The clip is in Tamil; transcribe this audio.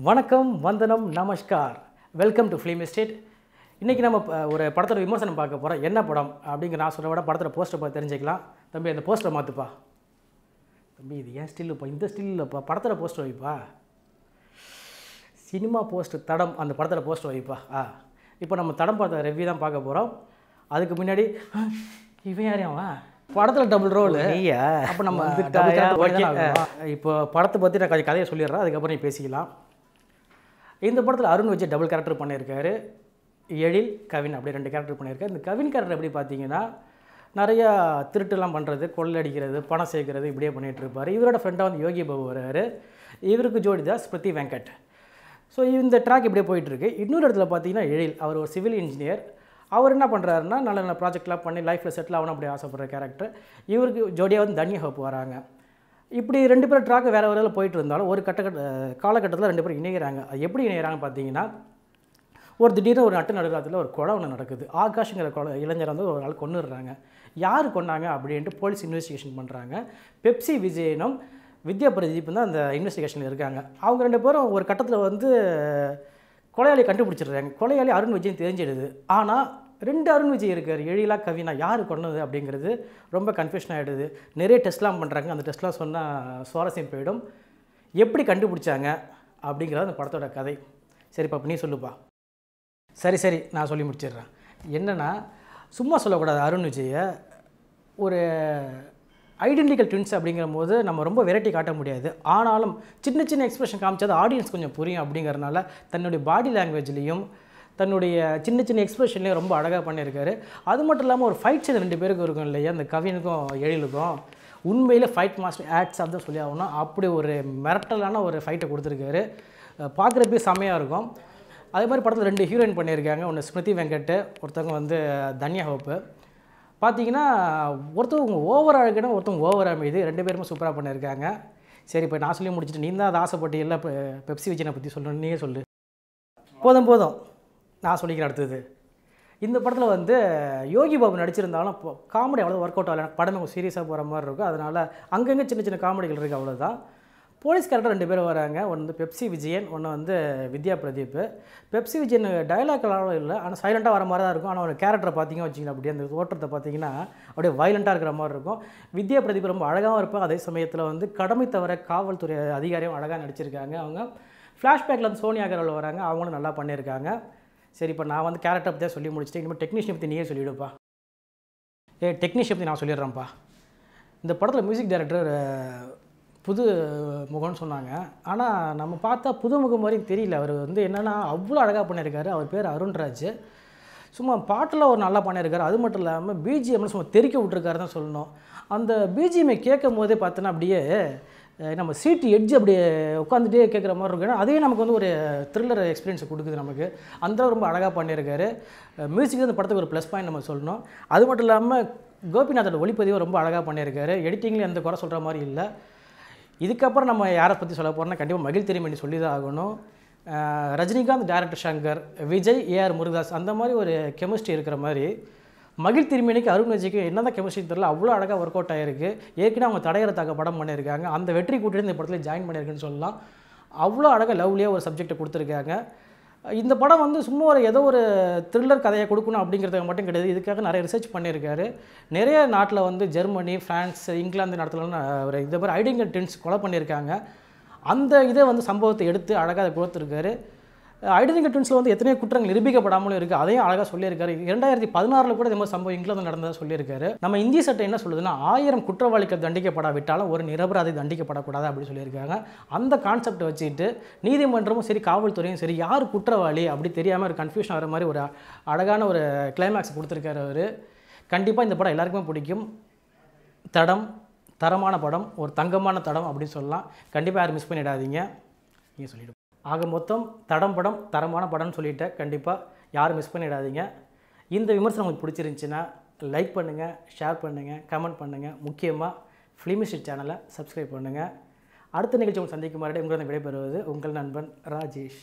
வணக்கம் வந்தனம் நமஸ்கார். வெல்கம் டு ஃபிலிம் எஸ்டேட் இன்றைக்கி நம்ம ஒரு படத்தோட விமர்சனம் பார்க்க போகிறோம் என்ன படம் அப்படிங்கிற நான் சொல்ல விட படத்தோட போஸ்டர் பார்த்து தெரிஞ்சுக்கலாம். தம்பி அந்த போஸ்டரை மாற்றுப்பா தம்பி இது ஏன் ஸ்டில்லுப்பா இந்த ஸ்டில்லுப்பா படத்தோட போஸ்டர் வைப்பா? சினிமா போஸ்டர் தடம் அந்த படத்தோட போஸ்டர் வைப்பா? ஆ. இப்போ நம்ம தடம் பார்த்த ரெவ்யூ தான் பார்க்க போகிறோம் அதுக்கு முன்னாடி "ஆ, இவன் யாரையும் அவன்? படத்தில் டபுள் ரோல் அப்போ நம்ம இப்போ படத்தை பற்றி நான் கொஞ்சம் கதையை சொல்லிடுறேன். அதுக்கப்புறம் நீ பேசிக்கலாம். இந்த படத்தில் அருண் விஜய் டபுள் கேரக்டர் பண்ணியிருக்காரு. எழில் கவின் அப்படி ரெண்டு கேரக்டர் பண்ணியிருக்காரு. இந்த கவின் கேரக்டர் எப்படி பார்த்தீங்கன்னா நிறையா திருட்டுலாம் பண்ணுறது கொள்ளடிக்கிறது பணம் சேர்க்கறது இப்படியே பண்ணிகிட்டு இருப்பார். இவரோட ஃப்ரெண்டாக வந்து யோகி பாபு வர்றாரு. இவருக்கு ஜோடி தான் ஸ்மிருதி வெங்கட். ஸோ இந்த ட்ராக் இப்படியே போயிட்டுருக்கு. இன்னொரு இடத்துல பார்த்தீங்கன்னா எழில் அவர் ஒரு சிவில் இன்ஜினியர் அவர் என்ன பண்ணுறாருன்னா நல்ல நல்ல ப்ராஜெக்ட்லாம் பண்ணி லைஃப்பில் செட்டில் ஆகணும் அப்படி ஆசைப்படுற கேரக்டர் இவருக்கு ஜோடியாக வந்து தன்யா ஹோப் வராங்க. இப்படி ரெண்டு பேரும் ட்ராக் வேறு வேறு போயிட்டு இருந்தாலும் ஒரு கட்டக்கட்ட காலகட்டத்தில் ரெண்டு பேரும் இணைகிறாங்க அது எப்படி இணைகிறாங்கன்னு பார்த்தீங்கன்னா ஒரு திடீர்னு ஒரு நட்டு நடுக்காலத்தில் ஒரு கொலை ஒன்று நடக்குது. ஆகாஷ்ங்கிற கொலை இளைஞர் வந்து ஒரு ஆள் கொன்னுடுறாங்க. யார் கொன்னாங்க அப்படின்ட்டு போலீஸ் இன்வெஸ்டிகேஷன் பண்ணுறாங்க பெப்சி விஜயனும் வித்யா பிரதீப் தான் அந்த இன்வெஸ்டிகேஷனில் இருக்காங்க. அவங்க ரெண்டு பேரும் ஒரு கட்டத்தில் வந்து கொலையாளி கண்டுபிடிச்சிடுறாங்க. கொலையாளி அருண் விஜயன் தெரிஞ்சிடுது. ஆனால் ரெண்டு அருண் விஜய் இருக்கார் எழிலா கவினா யார் கொண்டது அப்படிங்கிறது ரொம்ப கன்ஃபியூஷன் ஆகிடுது நிறைய டெஸ்ட்லாம் பண்ணுறாங்க அந்த டெஸ்ட்லாம் சொன்னால் சுவாரஸ்யம் போயிடும். எப்படி கண்டுபிடிச்சாங்க அப்படிங்கிறது அந்த படத்தோட கதை. சரிப்பா நீ சொல்லுப்பா. சரி சரி நான் சொல்லி முடிச்சிடுறேன். என்னென்னா சும்மா சொல்லக்கூடாது அருண் விஜயை ஒரு ஐடென்டிக்கல் ட்வின்ஸ் அப்படிங்கிற போது நம்ம ரொம்ப வெரைட்டி காட்ட முடியாது. ஆனாலும் சின்ன சின்ன எக்ஸ்பிரஷன் காமிச்சது ஆடியன்ஸ் கொஞ்சம் புரியும் அப்படிங்கிறனால தன்னுடைய பாடி லாங்குவேஜ்லேயும் தன்னுடைய சின்ன சின்ன எக்ஸ்பிரஷன்லேயும் ரொம்ப அழகாக பண்ணியிருக்காரு. அது மட்டும் இல்லாமல் ஒரு ஃபைட் சீன் ரெண்டு பேருக்கும் இருக்கும் இல்லையா? அந்த கவினுக்கும் எழிலுக்கும். உண்மையில் ஃபைட் மாஸ்டர் ஆட்ஸ் தான் சொல்லி ஆகணும். அப்படி ஒரு மிரட்டலான ஒரு ஃபைட்டை கொடுத்துருக்காரு. பார்க்குறப்பே செம்மையாக இருக்கும். அதே மாதிரி படத்தில் ரெண்டு ஹீரோயின் பண்ணியிருக்காங்க. ஒன்று ஸ்மிருதி வெங்கட் ஒருத்தவங்க வந்து தன்யா ஹோப்பு பார்த்தீங்கன்னா ஒருத்தவங்க ஓவர் அழகுனா ஒருத்தவங்க ஓவர் அமைது ரெண்டு பேருமே சூப்பராக பண்ணியிருக்காங்க. சரி இப்போ நான் சொல்லி முடிச்சுட்டு நீ தான் அதை ஆசைப்பட்டு இல்லை பெப்சி விஜயனை பற்றி சொல்லணும் நீயே சொல்லு. போதும் போதும். நான் சொல்லிக்கிறேன் அடுத்தது. இந்த படத்தில் வந்து யோகி பாபு நடிச்சிருந்தாலும் காமெடி அவ்வளோ ஒர்க் அவுட் ஆகல. படம் கொஞ்சம் சீரியஸாக போகிற மாதிரி இருக்கும். அதனால் அங்கங்கே சின்ன சின்ன காமெடிகள் இருக்குது அவ்வளோதான் போலீஸ் கேரக்டர் ரெண்டு பேரும் வராங்க. ஒன்று வந்து பெப்சி விஜயன் ஒன்று வந்து வித்யா பிரதீப். பெப்சி விஜயன் டைலாக் அளவு இல்லை. ஆனால் சைலண்ட்டாக வர மாதிரி தான் இருக்கும். ஆனால் ஒரு கேரக்டரை பார்த்தீங்கன்னா வச்சிங்கன்னா அப்படியே அந்த ஓட்டத்தை பார்த்தீங்கன்னா அப்படியே வைலண்ட்டாக இருக்கிற மாதிரி இருக்கும். வித்யா பிரதீப் ரொம்ப அழகாகவும் இருப்பாங்க அதே சமயத்தில் வந்து கடமை தவிர காவல்துறை அதிகாரியும் அழகாக நடிச்சிருக்காங்க அவங்க. ஃப்ளாஷ்பேக்கில் வந்து சோனியா அகர்வால் வராங்க. அவங்களும் நல்லா பண்ணியிருக்காங்க. சரி இப்போ நான் வந்து கேரக்டர் பற்றி சொல்லி முடிச்சுட்டு இனிமேல் டெக்னீஷியன் பற்றி நீயே சொல்லிவிடுப்பா. ஏ டெக்னீஷியன் பற்றி நான் சொல்லிடுறேன்ப்பா. இந்த படத்தில் மியூசிக் டைரக்டர் புது முகம்னு சொன்னாங்க. ஆனால் நம்ம பார்த்தா புது முகம் மாதிரி தெரியல. அவர் வந்து என்னென்னா அவ்வளோ அழகாக பண்ணியிருக்காரு. அவர் பேர் அருண்ராஜ். சும்மா பாட்டில் ஒரு நல்லா பண்ணியிருக்காரு. அது மட்டும் இல்லாமல் பிஜிஎம்னு சும்மா தெறிக்க விட்ருக்காரு தான் சொல்லணும். அந்த பிஜிஎம்ஐ கேட்கும் போதே பார்த்தோன்னா அப்படியே நம்ம சீட்டு எட்ஜ் அப்படியே உட்காந்துட்டே கேட்குற மாதிரி இருக்கும். ஏன்னா அதே நமக்கு வந்து ஒரு த்ரில்லர் எக்ஸ்பீரியன்ஸ் கொடுக்குது நமக்கு. அந்த அளவு ரொம்ப அழகாக பண்ணியிருக்காரு. மியூசிக் அந்த படத்துக்கு ஒரு ப்ளஸ் பாயிண்ட் நம்ம சொல்லணும். அது மட்டும் இல்லாமல் கோபிநாதோட ஒளிப்பதிவை ரொம்ப அழகாக பண்ணியிருக்காரு. எடிட்டிங்லேயும் எந்த குறை சொல்கிற மாதிரி இல்லை. இதுக்கப்புறம் நம்ம யாரை பற்றி சொல்ல போகிறோம்னா கண்டிப்பாக மகிழ் திருமணி சொல்லி தான் ஆகணும் Rajinikanth director Shankar Vijay A R Murugadoss அந்த மாதிரி ஒரு கெமிஸ்ட்ரி இருக்கிற மாதிரி மகிழ் திருமணிக்கு அருண் விஜய்க்கு என்னதான் கெமிஸ்ட்ரி தெரியல அவ்வளோ அழகாக ஒர்க் அவுட் ஆகிருக்கு ஏற்கனவே அவங்க தடையற தக்க படம் பண்ணியிருக்காங்க. அந்த வெற்றி கூட்டிட்டு இந்த படத்தில் ஜாயின் பண்ணியிருக்குன்னு சொல்லலாம். அவ்வளோ அழகாக லவ்லியாக ஒரு சப்ஜெக்டை கொடுத்துருக்காங்க. இந்த படம் வந்து சும்மா ஒரு ஏதோ ஒரு த்ரில்லர் கதையை கொடுக்கணும் அப்படிங்கிறதுக்கு மட்டும் கிடையாது. இதுக்காக நிறைய ரிசர்ச் பண்ணியிருக்காரு. நிறைய நாட்டில் வந்து ஜெர்மனி ஃப்ரான்ஸ் இங்கிலாந்து நாட்டிலலாம் ஒரு இதை மாதிரி ஐடிங்கல் டென்ஸ் கொலை பண்ணியிருக்காங்க. அந்த இதை வந்து சம்பவத்தை எடுத்து அழகாக அதை கொடுத்துருக்காரு. ஐடென்டிக்கல் ட்வின்ஸில் வந்து எத்தனையோ குற்றங்கள் நிரூபிக்கப்படாமலும் இருக்குது அதையும் அழகாக சொல்லியிருக்காரு. இரண்டாயிரத்தி பதினாறில் கூட இந்த மாதிரி சம்பவம் இங்கிலாந்து நடந்ததாக சொல்லியிருக்காரு. நம்ம இந்திய சட்டம் என்ன சொல்லுதுன்னா ஆயிரம் குற்றவாளிகள் தண்டிக்கப்படாவிட்டாலும் ஒரு நிரபராதி தண்டிக்கப்படக்கூடாது அப்படின்னு சொல்லியிருக்காங்க. அந்த கான்செப்டை வச்சுக்கிட்டு நீதிமன்றமும் சரி காவல்துறையும் சரி யார் குற்றவாளி அப்படி தெரியாமல் ஒரு கன்ஃபியூஷன் ஆகிற மாதிரி ஒரு அழகான ஒரு கிளைமேக்ஸ் கொடுத்துருக்காரு அவர். கண்டிப்பாக இந்த படம் எல்லாருக்குமே பிடிக்கும். தடம் தரமான படம் ஒரு தங்கமான தடம் அப்படின்னு சொல்லலாம். கண்டிப்பாக யாரும் மிஸ் பண்ணிடாதீங்க. நீங்கள் சொல்லிவிடுவோம் ஆக மொத்தம் தடம் படம் தரமான படம்னு சொல்லிவிட்டேன் கண்டிப்பாக யாரும் மிஸ் பண்ணிடாதீங்க. இந்த விமர்சனம் உங்களுக்கு பிடிச்சிருந்துச்சின்னா லைக் பண்ணுங்கள் ஷேர் பண்ணுங்கள் கமெண்ட் பண்ணுங்கள் முக்கியமாக ஃபிலிமிஸ்ட் சேனலை சப்ஸ்கிரைப் பண்ணுங்கள் அடுத்த நிகழ்ச்சி உங்களுக்கு சந்திக்கும் மறுபடியும் உங்களிடம் விடைபெறுவது உங்கள் நண்பன் ராஜேஷ்.